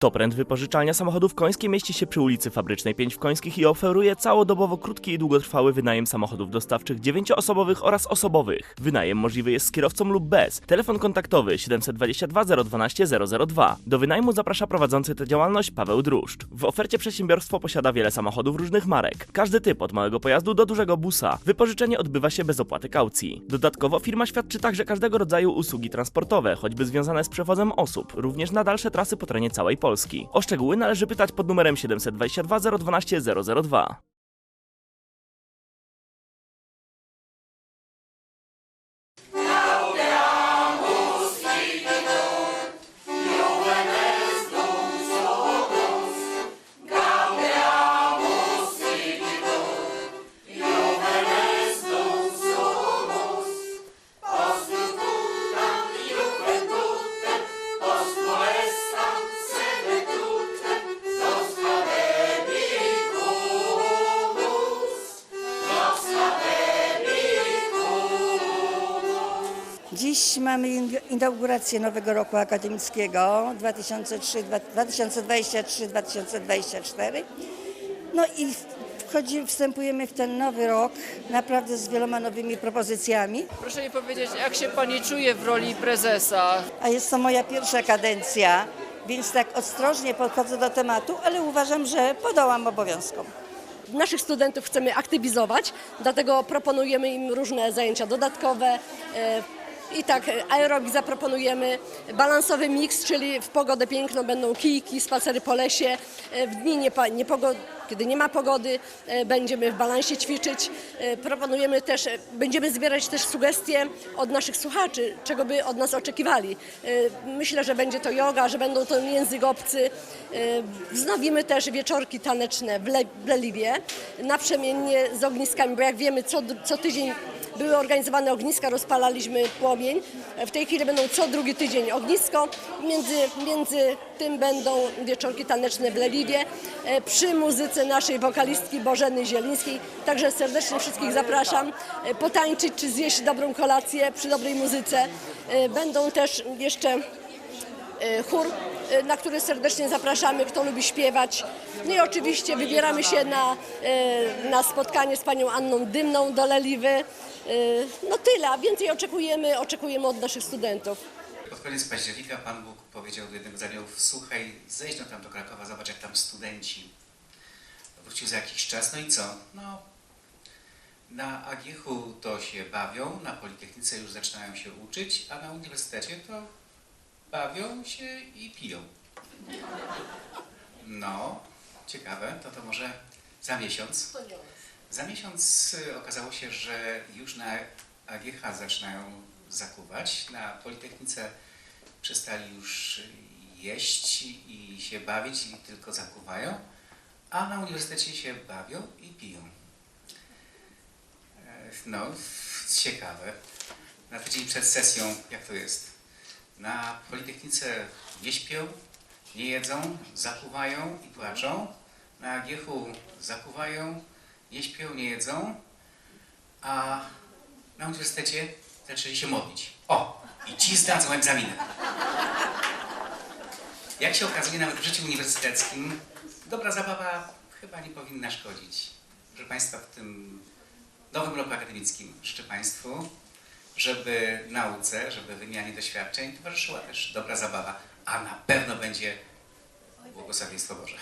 Toprend Wypożyczalnia Samochodów Końskiej mieści się przy ulicy Fabrycznej 5 w Końskich i oferuje całodobowo krótki i długotrwały wynajem samochodów dostawczych 9-osobowych oraz osobowych. Wynajem możliwy jest z kierowcą lub bez. Telefon kontaktowy 722 012 002. Do wynajmu zaprasza prowadzący tę działalność Paweł Druszcz. W ofercie przedsiębiorstwo posiada wiele samochodów różnych marek. Każdy typ od małego pojazdu do dużego busa. Wypożyczenie odbywa się bez opłaty kaucji. Dodatkowo firma świadczy także każdego rodzaju usługi transportowe, choćby związane z przewozem osób, również na dalsze trasy po terenie całej Polski. O szczegóły należy pytać pod numerem 722 012 002. Dziś mamy in- inaugurację nowego roku akademickiego 2023-2024. No i wchodzi, wstępujemy w ten nowy rok naprawdę z wieloma nowymi propozycjami. Proszę mi powiedzieć, jak się pani czuje w roli prezesa? A jest to moja pierwsza kadencja, więc tak ostrożnie podchodzę do tematu, ale uważam, że podołam obowiązkom. Naszych studentów chcemy aktywizować, dlatego proponujemy im różne zajęcia dodatkowe. I tak aerobik zaproponujemy, balansowy miks, czyli w pogodę piękną będą kijki, spacery po lesie. E, W dni niepa- niepogod- kiedy nie ma pogody, e, będziemy w balansie ćwiczyć. E, Proponujemy też, e, będziemy zbierać też sugestie od naszych słuchaczy, czego by od nas oczekiwali. Myślę, że będzie to yoga, że będą to język obcy. Wznowimy też wieczorki taneczne w, Le- w Leliwie, naprzemiennie z ogniskami, bo jak wiemy, co, co tydzień były organizowane ogniska, rozpalaliśmy płomień. W tej chwili będą co drugi tydzień ognisko. Między, między tym będą wieczorki taneczne w Leliwie przy muzyce naszej wokalistki Bożeny Zielińskiej. Także serdecznie wszystkich zapraszam e, potańczyć czy zjeść dobrą kolację przy dobrej muzyce. E, Będą też jeszcze e, chór, na który serdecznie zapraszamy, kto lubi śpiewać. No i oczywiście wybieramy się na, na spotkanie z panią Anną Dymną do Leliwy. No tyle, a więcej oczekujemy, oczekujemy od naszych studentów. Pod koniec października Pan Bóg powiedział do jednego z słuchaj, zejdź tam do Krakowa, zobacz jak tam studenci. Wrócił za jakiś czas, no i co? No, na Agiechu to się bawią, na Politechnice już zaczynają się uczyć, a na uniwersytecie to bawią się i piją. No, ciekawe, to to może za miesiąc. Za miesiąc y, okazało się, że już na AGH zaczynają zakuwać. Na Politechnice przestali już jeść i się bawić i tylko zakuwają, a na uniwersytecie się bawią i piją. E, No, ciekawe. Na tydzień przed sesją, jak to jest? Na Politechnice nie śpią, nie jedzą, zakuwają i płaczą. Na AGH-u zakuwają, nie śpią, nie jedzą, a na uniwersytecie zaczęli się modlić. O! I ci zdadzą egzaminy. Jak się okazuje, nawet w życiu uniwersyteckim dobra zabawa chyba nie powinna szkodzić. Proszę Państwa, w tym nowym roku akademickim życzę Państwu, żeby nauce, żeby wymianie doświadczeń towarzyszyła też dobra zabawa, a na pewno będzie błogosławieństwo Boże.